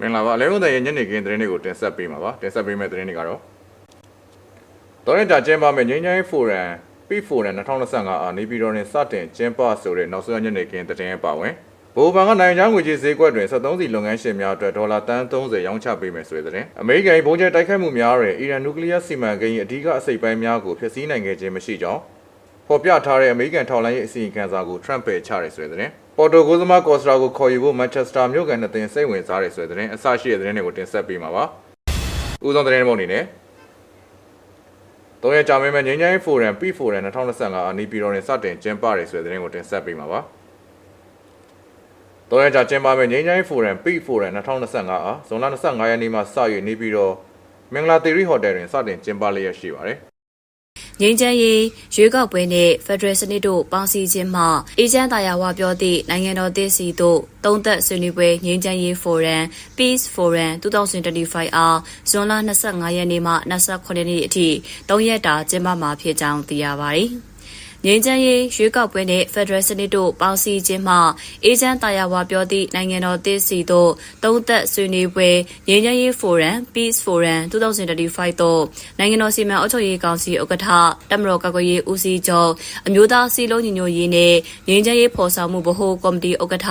မင်္ဂလာပါအလဲဦးတဲ့ရဲ့ညနေခင်းသတင်းတွေကိုတင်ဆက်ပေးမှာပါတင်ဆက်ပေးမယ့်သတင်းတွေကတော့တော်ရင်ကြာကျင်းပမယ့်ငြိမ်းချမ်းရေးဖိုရမ်ပိဖိုရမ်2025အားနေပြည်တော်တွင်စတင်ကျင်းပဆိုတဲ့နောက်ဆုံးညနေခင်းသတင်းပါဝင်ဘိုးဘန်ကနိုင်ငံခြားငွေကြေးဈေးကွက်တွင်73စီလုပ်ငန်းရှင်များအတွက်ဒေါ်လာတန်း30ရောင်းချပေးမယ်ဆိုတဲ့သတင်းအမေရိကန်ဘုံကျဲတိုက်ခိုက်မှုများတွင်အီရန်နျူကလ িয়ার စီမံကိန်း၏အဓိကအစိတ်ပိုင်းများကိုဖျက်ဆီးနိုင်ခဲ့ခြင်းမရှိကြောင်းဖော်ပြထားတဲ့အမေရိကန်ထောက်လိုင်းရဲ့အစီရင်ခံစာကို Trump ပယ်ချရဲဆိုတဲ့တဲ့ ပေါ်တိုဂိုးသမားကော့စတာကိုခေါ်ယူဖို့မန်ချက်စတာမြို့ကန်နှစ်သင်းစိတ်ဝင်စားရဲဆိုတဲ့တဲ့အစရှိတဲ့သတင်းတွေကိုတင်ဆက်ပေးမှာပါ။ဦးဆုံးသတင်းပုံအနေနဲ့တော့ရကြမယ်မယ်ငင်းချိုင်းဖိုရမ်ပီဖိုရမ်2025အနီးပြည်တော်တွင်စတင်ကျင်းပရဲဆိုတဲ့သတင်းကိုတင်ဆက်ပေးမှာပါ။တော့ရကြကျင်းပမယ်ငင်းချိုင်းဖိုရမ်ပီဖိုရမ်2025အားဇွန်လ25ရက်နေ့မှစ၍နေပြည်တော်မင်္ဂလာသီရိဟိုတယ်တွင်စတင်ကျင်းပလျက်ရှိပါတယ်။ ငင်းချမ်းရေးရွေးကောက်ပွဲနဲ့ဖက်ဒရယ်စနစ်တို့ပေါင်းစည်းခြင်းမှအေဂျင့်တာယာဝပြောသည့်နိုင်ငံတော်တည်စီတို့သုံးသက်ဆွေးနွေးပွဲငင်းချမ်းရေးဖိုရမ် Peace Forum 2025အားဇွန်လ25ရက်နေ့မှ28ရက်နေ့အထိ၃ရက်တာကျင်းပမှာဖြစ်ကြောင်းသိရပါတယ်။ ငင်းချမ်းရေးရွေးကောက်ပွဲနဲ့ဖက်ဒရယ်စနစ်တို့ပေါင်းစည်းခြင်းမှအေဂျင့်တာယာဝပြောသည့်နိုင်ငံတော်တည်စီတို့သုံးသက်ဆွေးနွေးပွဲငင်းချမ်းရေးဖိုရမ် Peace Forum 2025တို့နိုင်ငံတော်စီမံအုပ်ချုပ်ရေးကောင်စီဥက္ကဋ္ဌတမတော်ကာကွယ်ရေးဦးစီးချုပ်အမျိုးသားစီလုံးညီညွတ်ရေးနဲ့ငင်းချမ်းရေးဖော်ဆောင်မှုဗဟိုကော်မတီဥက္ကဋ္ဌ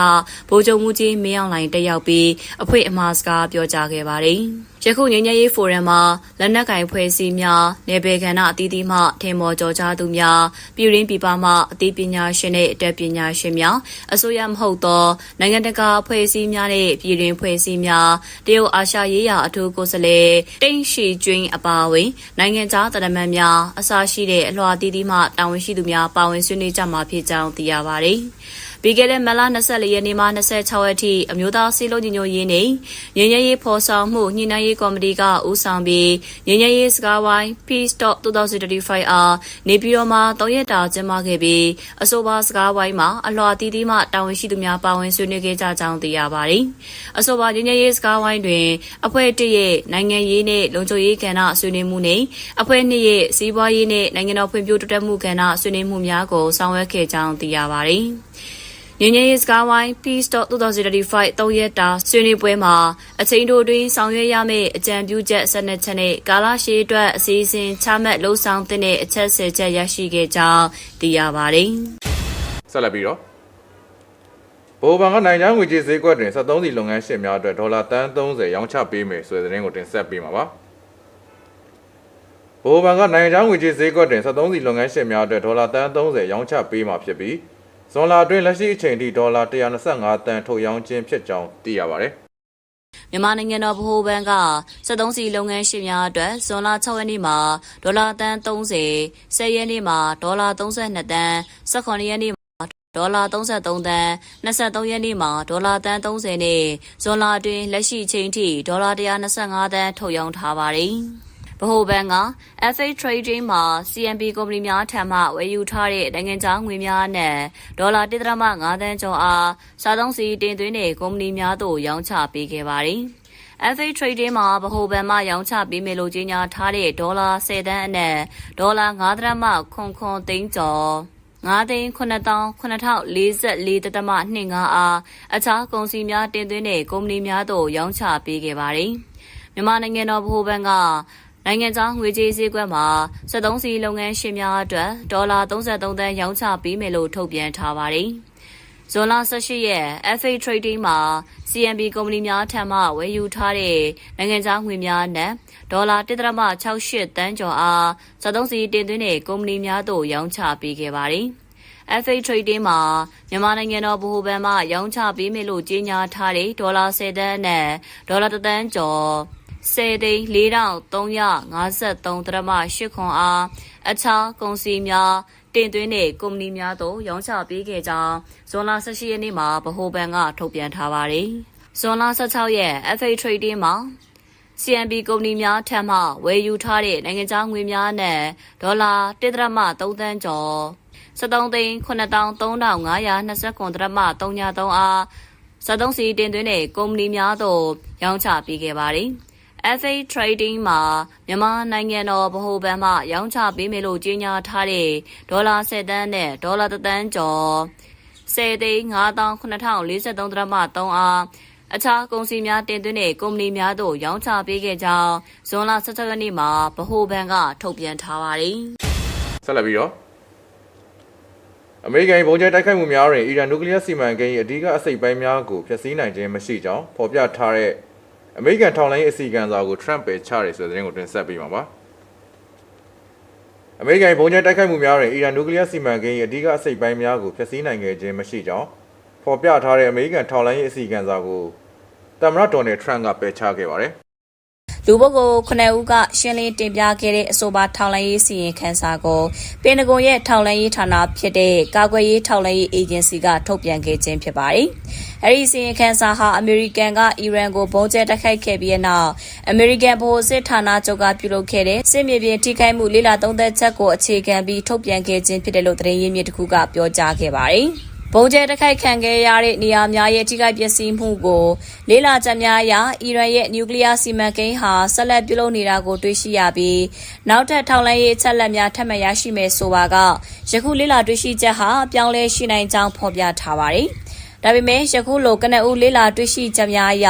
ဗိုလ်ချုပ်မှုကြီးမင်းအောင်လှိုင်တက်ရောက်ပြီးအဖွဲ့အမှားစကားပြောကြားခဲ့ပါတယ်။ ယခုငင်းချမ်းရေးဖိုရမ်မှာလက်နက်ကင်ဖွဲ့စည်းများနေပေကဏ္ဍအသီးသီးမှထင်မော်ကြော်ကြားသူများပြည်ရင်းပြည်ပမှအသိပညာရှင်နဲ့အတတ်ပညာရှင်များအစိုးရမဟုတ်သောနိုင်ငံတကာဖွဲ့စည်းများနဲ့ပြည်ရင်းဖွဲ့စည်းများတရုတ်အာရှရေးရာအထူးကိုယ်စားလှယ်တိန့်ရှီကျွင်းအပါအဝင်နိုင်ငံခြားတရမန်များအစရှိတဲ့အလွှာအသီးသီးမှတာဝန်ရှိသူများပါဝင်ဆွေးနွေးကြမှာဖြစ်ကြောင်းသိရပါတယ်။ ပြီးခဲ့တဲ့မလ24ရက်နေ့မှ26ရက်ထိအမျိုးသားစီးလုံးညီညွတ်ရေးနဲ့ငြိမ်းချမ်းရေးဖော်ဆောင်မှုညှိနှိုင်းရေးကော်မတီကဦးဆောင်ပြီးငြိမ်းချမ်းရေးစကားဝိုင်း Peace Talk 2025အားနေပြည်တော်မှာ၃ရက်တာကျင်းပခဲ့ပြီးအဆိုပါစကားဝိုင်းမှာအလွှာတီးတီးမှတာဝန်ရှိသူများပါဝင်ဆွေးနွေးခဲ့ကြကြောင်းသိရပါတယ်။အဆိုပါငြိမ်းချမ်းရေးစကားဝိုင်းတွင်အဖွဲ့၁ရဲ့နိုင်ငံရေးနဲ့လုံခြုံရေးကဏ္ဍဆွေးနွေးမှုနဲ့အဖွဲ့၂ရဲ့စီးပွားရေးနဲ့နိုင်ငံတော်ဖွံ့ဖြိုးတိုးတက်မှုကဏ္ဍဆွေးနွေးမှုများကိုဆောင်ရွက်ခဲ့ကြောင်းသိရပါတယ်။ ငင်းငယ်ရေးစကားဝိုင်း Peace Talk 2025သုံးရက်တာဆွေးနွေးပွဲမှာအချိန်တိုတွင်ဆောင်ရွက်ရမယ့်အကြံပြုချက်12ချက်နဲ့ကာလရှည်အတွက်အစီအစဉ်ချမှတ်လှုံ့ဆော်တဲ့အချက်10ချက်ရရှိခဲ့ကြောင်းသိရပါတယ်။ဆက်လက်ပြီးတော့ဘိုးဘန်ကနိုင်ငံခြားငွေကြေးဈေးကွက်တွင်73စီလုပ်ငန်းရှင်များအတွက်ဒေါ်လာတန်း30ရောင်းချပေးမယ်ဆိုတဲ့သတင်းကိုတင်ဆက်ပေးမှာပါဘိုးဘန်ကနိုင်ငံခြားငွေကြေးဈေးကွက်တွင်73စီလုပ်ငန်းရှင်များအတွက်ဒေါ်လာတန်း30ရောင်းချပေးမှာဖြစ်ပြီး ဇွန်လအတွင်းလက်ရှိအချိန်ထိဒေါ်လာ125တန်ထုတ်ရောင်းခြင်းဖြစ်ကြောင်းသိရပါတယ်မြန်မာနိုင်ငံတော်ဗဟိုဘဏ်က73စီလုပ်ငန်းရှင်များအတွက်ဇွန်လ6ရက်နေ့မှာဒေါ်လာတန်း30 10ရက်နေ့မှာဒေါ်လာ32တန်း18ရက်နေ့ဒေါ်လာ33တန်း23ရက်နေ့မှာဒေါ်လာတန်း30နဲ့ဇွန်လအတွင်းလက်ရှိချိန်ထိဒေါ်လာ125တန်းထုတ်ရောင်းထားပါတယ်။ ဗဟိုဘဏ်က FA Trading မှာ CMB ကုမ္ပဏီများထံမှဝယ်ယူထားတဲ့နိုင်ငံခြားငွေများနဲ့ဒေါ်လာ1.5သန်းကျော်အားစားသုံးစီတင်သွင်းတဲ့ကုမ္ပဏီများသို့ရောင်းချပေးခဲ့ပါတယ်။ FA Trading မှာဗဟိုဘဏ်မှရောင်းချပေးမယ်လို့ကြေညာထားတဲ့ဒေါ်လာ10တန်းအနက်ဒေါ်လာ9ဒရမခွန်ခွန်သိန်းကျော်9သိန်း9044တတမ25အားအခြားကုန်စည်များတင်သွင်းတဲ့ကုမ္ပဏီများသို့ရောင်းချပေးခဲ့ပါတယ်။မြန်မာနိုင်ငံတော်ဗဟိုဘဏ်က နိုင်ငံခြားငွေကြေးဈေးကွက်မှာ73စီလုပ်ငန်းရှင်များအတွက်ဒေါ်လာ33သန်းရောင်းချပေးမယ်လို့ထုတ်ပြန်ထားပါတယ်။ဇွန်လ18ရက် FA Trading မှာ CMB ကုမ္ပဏီများထံမှဝယ်ယူထားတဲ့နိုင်ငံခြားငွေများနဲ့ဒေါ်လာ1.68တန်းကျော်အား73စီတင်သွင်းတဲ့ကုမ္ပဏီများသို့ရောင်းချပေးခဲ့ပါတယ်။ FA Trading မှာမြန်မာနိုင်ငံတော်ဗဟိုဘဏ်မှရောင်းချပေးမယ်လို့ကြေညာထားတဲ့ဒေါ်လာ10တန်းနဲ့ဒေါ်လာ1တန်းကျော် 10သိန်း4353ဒရမ8ခွန်အားအခြားကုန်စည်များတင်သွင်းတဲ့ကုမ္ပဏီများသို့ရောင်းချပေးခဲ့ကြောင်းဇွန်လ18ရက်နေ့မှာဗဟိုဘဏ်ကထုတ်ပြန်ထားပါတယ်။ဇွန်လ16ရက် FA Trading မှာ CMB ကုမ္ပဏီများထံမှဝယ်ယူထားတဲ့နိုင်ငံခြားငွေများနဲ့ဒေါ်လာ1.3သန်းကျော်73သိန်း932929ဒရမ33အား73စီတင်သွင်းတဲ့ကုမ္ပဏီများသို့ရောင်းချပေးခဲ့ပါတယ်။ FA Trading မှာမြန်မာနိုင်ငံတော်ဗဟိုဘဏ်မှရောင်းချပေးမယ်လို့ကြေညာထားတဲ့ဒေါ်လာ10တန်းနဲ့ဒေါ်လာ1တန်းကျော်10သိန်း9843ဒရမ3အားအခြားကုန်စည်များတင်သွင်းတဲ့ကုမ္ပဏီများသို့ရောင်းချပေးခဲ့ကြောင်းဇွန်လ16ရက်နေ့မှာဗဟိုဘဏ်ကထုတ်ပြန်ထားပါတယ်ဆက်လက်ပြီးတော့အမေရိကန်ဘုံကျဲတိုက်ခိုက်မှုများတွင်အီရန်နျူကလ িয়ার စီမံကိန်း၏အဓိကအစိတ်ပိုင်းများကိုဖျက်ဆီးနိုင်ခြင်းမရှိကြောင်းဖော်ပြထားတဲ့ အမေရိကန်ထောက်လှမ်းရေးအစီအကံစာကို Trump ပယ်ချတယ်ဆိုတဲ့သတင်းကိုတင်ဆက်ပေးမှာပါအမေရိကန်ဘုံကျဲတိုက်ခိုက်မှုများတွင်အီရန်နျူကလ িয়ার စီမံကိန်း၏အဓိကအစိတ်ပိုင်းများကိုဖျက်ဆီးနိုင်ခဲ့ခြင်းမရှိကြောင်းဖော်ပြထားတဲ့အမေရိကန်ထောက်လှမ်းရေးအစီအကံစာကိုသမ္မတဒေါ်နယ်ထရန့်ကပယ်ချခဲ့ပါတယ် လူပုဂ္ဂိုလ်9ဦးကရှင်းလင်းတင်ပြခဲ့တဲ့အဆိုပါထောက်လှမ်းရေးစီရင်ခန်းစာကိုပင်တဂွန်ရဲ့ထောက်လှမ်းရေးဌာနဖြစ်တဲ့ကာကွယ်ရေးထောက်လှမ်းရေးအေဂျင်စီကထုတ်ပြန်ခဲ့ခြင်းဖြစ်ပါတယ်။အဲဒီစီရင်ခန်းစာဟာအမေရိကန်ကအီရန်ကိုဘုံကျဲတိုက်ခိုက်ခဲ့ပြီးတဲ့နောက်အမေရိကန်ဗဟိုစစ်ဌာနချုပ်ကပြုလုပ်ခဲ့တဲ့စစ်မြေပြင်ထိခိုက်မှုလေးလာသုံးသက်ချက်ကိုအခြေခံပြီးထုတ်ပြန်ခဲ့ခြင်းဖြစ်တယ်လို့သတင်းရင်းမြစ်တစ်ခုကပြောကြားခဲ့ပါတယ်။ ဘုံကျဲတိုက်ခိုက်ခံခဲ့ရတဲ့နေရာများရဲ့ထိခိုက်ပျက်စီးမှုကိုလေးလာချက်များအရအီရန်ရဲ့နျူကလ িয়ার စီမံကိန်းဟာဆက်လက်ပြုလုပ်နေတာကိုတွေ့ရှိရပြီးနောက်ထပ်ထောက်လှမ်းရေးအချက်အလက်များထပ်မံရရှိမယ်ဆိုပါကယခုလေးလာတွေ့ရှိချက်ဟာအပြောင်းလဲရှိနိုင်ကြောင်းဖော်ပြထားပါတယ်။ဒါပေမဲ့ယခုလိုကနဦးလေးလာတွေ့ရှိချက်များအရ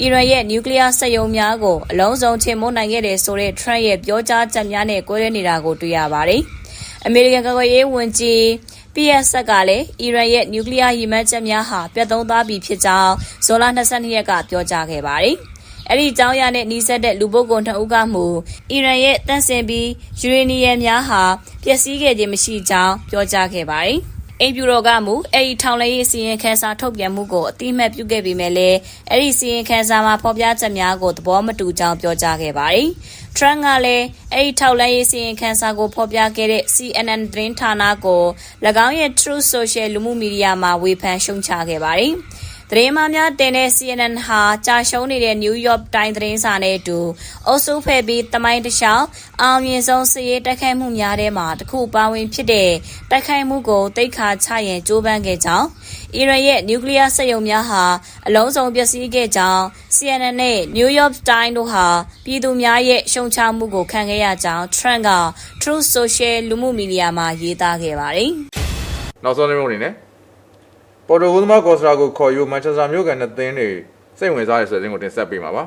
အီရန်ရဲ့နျူကလ িয়ার စက်ရုံများကိုအလုံးစုံချေမှုန်းနိုင်ခဲ့တယ်ဆိုတဲ့ Trump ရဲ့ပြောကြားချက်များနဲ့ကွဲလွဲနေတာကိုတွေ့ရပါတယ်။ အမေရိကန်ကာကွယ်ရေးဝန်ကြီး PS ကလည်းအီရန်ရဲ့နျူကလ িয়ার ရည်မှန်းချက်များဟာပြတ်သုံးသွားပြီဖြစ်ကြောင်းဇွန်လ22ရက်ကပြောကြားခဲ့ပါတယ်။အဲ့ဒီအကြောင်းအရာနဲ့နှီးစပ်တဲ့လူပုဂ္ဂိုလ်နှစ်ဦးကမှအီရန်ရဲ့တန့်စင်ပြီးယူရေနီယံများဟာပျက်စီးခဲ့ခြင်းမရှိကြောင်းပြောကြားခဲ့ပါတယ်။ အိမ်ပြူတော်ကမူအဲ့ဒီထောင်လေးရေးစီရင်ခန်းစာထုတ်ပြန်မှုကိုအတိအမှတ်ပြုခဲ့ပေမဲ့လည်းအဲ့ဒီစီရင်ခန်းစာမှာဖော်ပြချက်များကိုသဘောမတူကြောင်းပြောကြားခဲ့ပါတယ်။ Trump ကလည်းအဲ့ဒီထောက်လန်းရေးစီရင်ခန်းစာကိုဖော်ပြခဲ့တဲ့ CNN သတင်းဌာနကို၎င်းရဲ့ Truth Social လူမှုမီဒီယာမှာဝေဖန်ရှုံချခဲ့ပါတယ်။ သတင်းမှများတင်တဲ့ CNN ဟာကြာရှုံးနေတဲ့ New York Times သတင်းစာနဲ့အတူအုပ်စုဖဲ့ပြီးတမိုင်းတစ်လျှောက်အောင်မြင်ဆုံးစည်ရေးတိုက်ခိုက်မှုများထဲမှာတစ်ခုပါဝင်ဖြစ်တဲ့တိုက်ခိုက်မှုကိုတိတ်ခါချရန်ကြိုးပမ်းခဲ့ကြောင်းအီရန်ရဲ့နျူကလ িয়ার စက်ရုံများဟာအလုံးစုံပျက်စီးခဲ့ကြောင်း CNN နဲ့ New York Times တို့ဟာပြည်သူများရဲ့ရှုံချမှုကိုခံခဲ့ရကြောင်း Trump က Truth Social လူမှုမီဒီယာမှာရေးသားခဲ့ပါတယ်။နောက်ဆုံးသတင်းအနေနဲ့ ပေါ်တိုဂိုသမားကော့စတာကိုခေါ်ယူမန်ချက်စတာမြို့ကန်နှစ်သင်းတွေစိတ်ဝင်စားတဲ့ဆိုတဲ့သတင်းကိုတင်ဆက်ပေးမှာပါ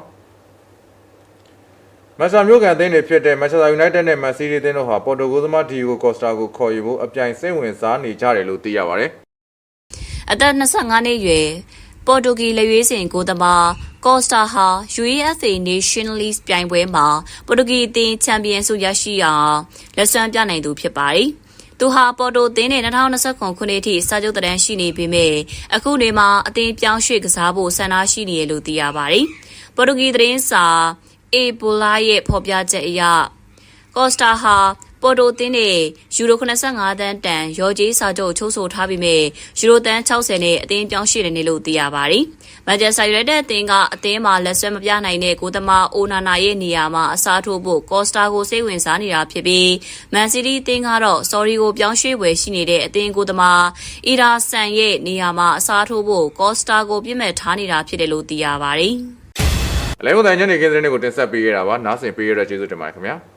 မန်ချက်စတာမြို့ကန်အသင်းတွေဖြစ်တဲ့မန်ချက်စတာယူနိုက်တက်နဲ့မန်စီးတီးအသင်းတို့ဟာပေါ်တိုဂိုသမားဒီယိုကော့စတာကိုခေါ်ယူဖို့အပြိုင်စိတ်ဝင်စားနေကြတယ်လို့သိရပါတယ်အသက်25နှစ်အရွယ်ပေါ်တူဂီလက်ရွေးစင်ကိုသမားကော့စတာဟာ UEFA Nations League ပြိုင်ပွဲမှာပေါ်တူဂီအသင်းချန်ပီယံဆုရရှိအောင်လက်စွမ်းပြနိုင်သူဖြစ်ပါတယ်။ သူဟာပေါ်တိုအသင်းနဲ့2029ခုနှစ်အထိစာချုပ်တန်းရှိနေပေမဲ့အခုနေမှာအသင်းပြောင်းရွှေ့ကစားဖို့ဆန္ဒရှိနေရလို့သိရပါတယ်။ပေါ်တူဂီသတင်းစာအေပိုလာရဲ့ဖော်ပြချက်အရကော့စတာဟာ ပေါ်တိုတင်းနဲ့ယူရို85တန်းတန်ရော်ကြီးစာချုပ်ချုပ်ဆိုထားပြီးမြဲယူရိုတန်း60နဲ့အသင်းပြောင်းရွှေ့နေလို့သိရပါတယ်။မန်ချက်စတာယူနိုက်တက်အသင်းကအသင်းမှာလက်ဆွဲမပြနိုင်တဲ့ကိုသမားအိုနာနာရဲ့နေရာမှာအစားထိုးဖို့ကော့စတာကိုစိတ်ဝင်စားနေတာဖြစ်ပြီးမန်စီးတီးအသင်းကတော့ဆော်ရီကိုပြောင်းရွှေ့ွယ်ရှိနေတဲ့အသင်းကိုသမားအီရာဆန်ရဲ့နေရာမှာအစားထိုးဖို့ကော့စတာကိုပြစ်မဲ့ထားနေတာဖြစ်တယ်လို့သိရပါတယ်။အလဲဝန်တန်ညနေခင်းသတင်းတွေကိုတင်ဆက်ပေးရတာပါနားဆင်ပေးရတဲ့ကျေးဇူးတင်ပါတယ်ခင်ဗျာ